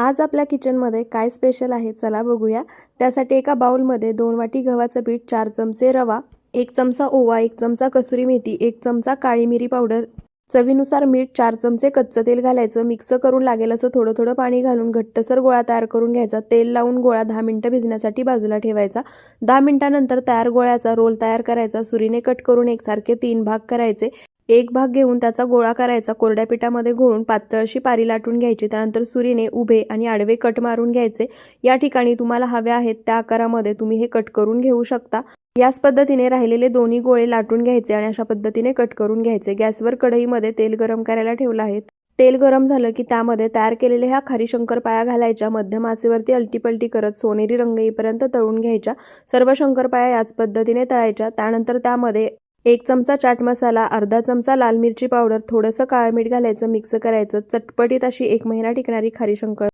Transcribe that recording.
आज आपल्या किचनमध्ये काय स्पेशल आहे चला बघूया. त्यासाठी एका बाउलमध्ये दोन वाटी गव्हाचं पीठ चार चमचे रवा एक चमचा ओवा एक चमचा कसुरी मेथी एक चमचा काळी मिरी पावडर चवीनुसार मीठ चार चमचे कच्चं तेल घालायचं मिक्स करून लागेल असं थोडं थोडं पाणी घालून घट्टसर गोळा तयार करून घ्यायचा. तेल लावून गोळा दहा मिनटं भिजण्यासाठी बाजूला ठेवायचा. दहा मिनटानंतर तयार गोळ्याचा रोल तयार करायचा. सुरीने कट करून एकसारखे तीन भाग करायचे. एक भाग घेऊन त्याचा गोळा करायचा. कोरड्या पिठामध्ये घोळून पातळ अशी पारी लाटून घ्यायची. त्यानंतर सुरीने उभे आणि आडवे कट मारून घ्यायचे. या ठिकाणी तुम्हाला हव्या आहेत त्या आकारामध्ये तुम्ही हे कट करून घेऊ शकता. याच पद्धतीने राहिलेले दोन्ही गोळे लाटून घ्यायचे आणि अशा पद्धतीने कट करून घ्यायचे. गॅसवर कढईमध्ये तेल गरम करायला ठेवलं आहे. तेल गरम झालं की त्यामध्ये तयार केलेल्या ह्या खारी शंकरपाळ्या घालायच्या. मध्यम आचेवरती अलटीपलटी करत सोनेरी रंग येईपर्यंत तळून घ्यायच्या. सर्व शंकरपाळ्या याच पद्धतीने तळायच्या. त्यानंतर त्यामध्ये एक चमचा चाट मसाला अर्धा चमचा लाल मिरची पावडर थोडंसं काळं मीठ घालायचं मिक्स करायचं चटपटीत अशी एक महिना टिकणारी खारी शंकर